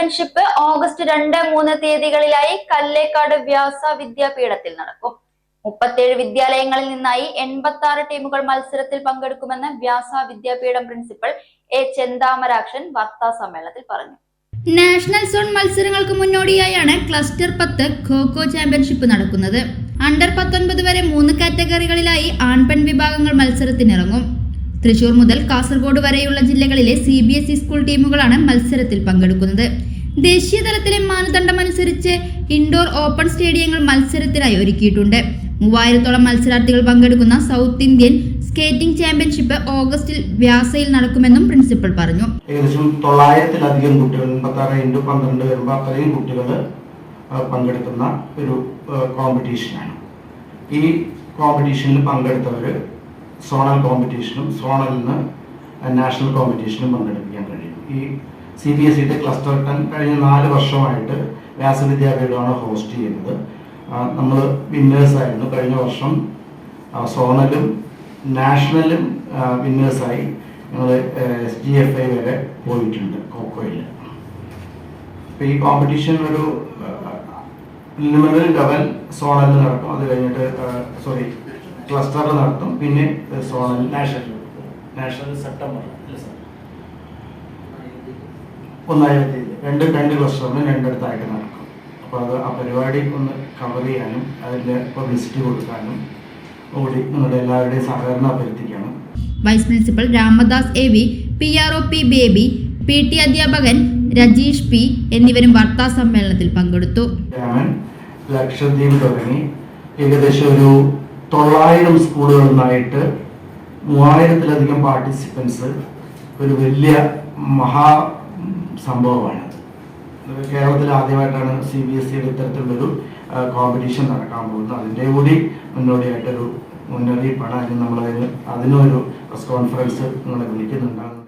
Championship August രണ്ട് മൂന്ന് തീയതികളിലായി കല്ലേക്കാട് വ്യാസ വിദ്യാപീഠത്തിൽ നടക്കും. മുപ്പത്തേഴ് വിദ്യാലയങ്ങളിൽ നിന്നായി എൺപത്തി ആറ് ടീമുകൾ മത്സരത്തിൽ പങ്കെടുക്കുമെന്ന് വ്യാസ വിദ്യാപീഠം പ്രിൻസിപ്പൽ എ ചെന്താമരാക്ഷൻ വാർത്താ സമ്മേളനത്തിൽ പറഞ്ഞു. നാഷണൽ സോൺ മത്സരങ്ങൾക്ക് മുന്നോടിയായാണ് ക്ലസ്റ്റർ പത്ത് ഖോഖോ ചാമ്പ്യൻഷിപ്പ് നടക്കുന്നത്. അണ്ടർ പത്തൊൻപത് വരെ മൂന്ന് കാറ്റഗറികളിലായി ആൺപെൺ വിഭാഗങ്ങൾ മത്സരത്തിനിറങ്ങും. തൃശൂർ മുതൽ കാസർഗോഡ് വരെയുള്ള ജില്ലകളിലെ സി സ്കൂൾ ടീമുകളാണ് മത്സരത്തിൽ പങ്കെടുക്കുന്നത്. ദേശീയ തലത്തിലെ മാനദണ്ഡമനുസരിച്ച് ഇൻഡോർ ഓപ്പൺ സ്റ്റേഡിയങ്ങൾ മത്സരത്തിനായി ഒരുക്കിയിട്ടുണ്ട്. മൂവായിരത്തോളം മത്സരാർത്ഥികൾ പങ്കെടുക്കുന്ന സൗത്ത് ഇന്ത്യൻ സ്കേറ്റിംഗ് ചാമ്പ്യൻഷിപ്പ് ഓഗസ്റ്റിൽ വ്യാസയിൽ നടക്കുമെന്നും പ്രിൻസിപ്പൽ പറഞ്ഞു. ഏകദേശം തൊള്ളായിരത്തിലധികം കുട്ടികൾ എൺപത്താറ് ഇന്റു പന്ത്രണ്ട് വരുമ്പോൾ അത്രയും കുട്ടികൾ പങ്കെടുക്കുന്ന ഒരു കോമ്പറ്റീഷനാണ് ഈ കോമ്പറ്റീഷനിൽ പങ്കെടുത്തവർ സോണൽ കോമ്പറ്റീഷനും സോണലിൽ നിന്ന് നാഷണൽ കോമ്പറ്റീഷനും പങ്കെടുപ്പിക്കാൻ കഴിയും. ഈ സി ബി എസ് ഇയുടെ ക്ലസ്റ്റർ ടെൻ കഴിഞ്ഞ നാല് വർഷമായിട്ട് വ്യാസവിദ്യാപീഠമാണ് ഹോസ്റ്റ് ചെയ്യുന്നത്. നമ്മൾ വിന്നേഴ്സായിരുന്നു കഴിഞ്ഞ വർഷം സോണലും നാഷണലും വിന്നേഴ്സായി ഞങ്ങൾ എസ് ജി എഫ് ഐ വരെ പോയിട്ടുണ്ട് കോക്കോയിൽ അപ്പോൾ ഈ കോമ്പറ്റീഷൻ ഒരു പ്രിലിമിനറി ലെവൽ സോണലിൽ നടക്കും. അത് കഴിഞ്ഞിട്ട് സോറി ക്ലസ്റ്ററിൽ നടത്തും. പിന്നെ സോണൽ നാഷണൽ നാഷണൽ സെപ്റ്റംബർ അല്ല സാർ ഒന്നായിരം തീയതി രണ്ട് രണ്ട് ക്ലസ്റ്ററിന് രണ്ടിടത്തായിട്ട് നടക്കും. അപ്പോൾ അത് ആ പരിപാടി ഒന്ന് കവർ ചെയ്യാനും അതിന്റെ പബ്ലിസിറ്റി കൊടുക്കാനും കൂടി നിങ്ങളുടെ എല്ലാവരുടെയും സഹകരണം അഭ്യർത്ഥിക്കണം vice principal Ramadas A V P R O P Baby P T അധ്യാപകൻ രജീഷ് പി എന്നിവരും വാർത്താ സമ്മേളനത്തിൽ പങ്കെടുത്തു. രാമൻ ലക്ഷദ്വീപ് തുടങ്ങി. ഏകദേശം ഒരു തൊള്ളായിരം സ്കൂളുകളിൽ നിന്നായിട്ട് മൂവായിരത്തിലധികം പാർട്ടിസിപ്പൻസ് ഒരു വലിയ മഹാ സംഭവമാണ്. കേരളത്തിൽ ആദ്യമായിട്ടാണ് സി ബി എസ് സിയുടെ ഇത്തരത്തിലുള്ളൊരു കോമ്പറ്റീഷൻ നടക്കാൻ പോകുന്നത്. അതിന്റെ കൂടി മുന്നോടിയായിട്ടൊരു മുന്നറിയിപ്പാണ്. അതിന് നമ്മളതിന് അതിനൊരു പ്രസ് കോൺഫറൻസ് നിങ്ങളെ വിളിക്കുന്നുണ്ടാകുന്നത്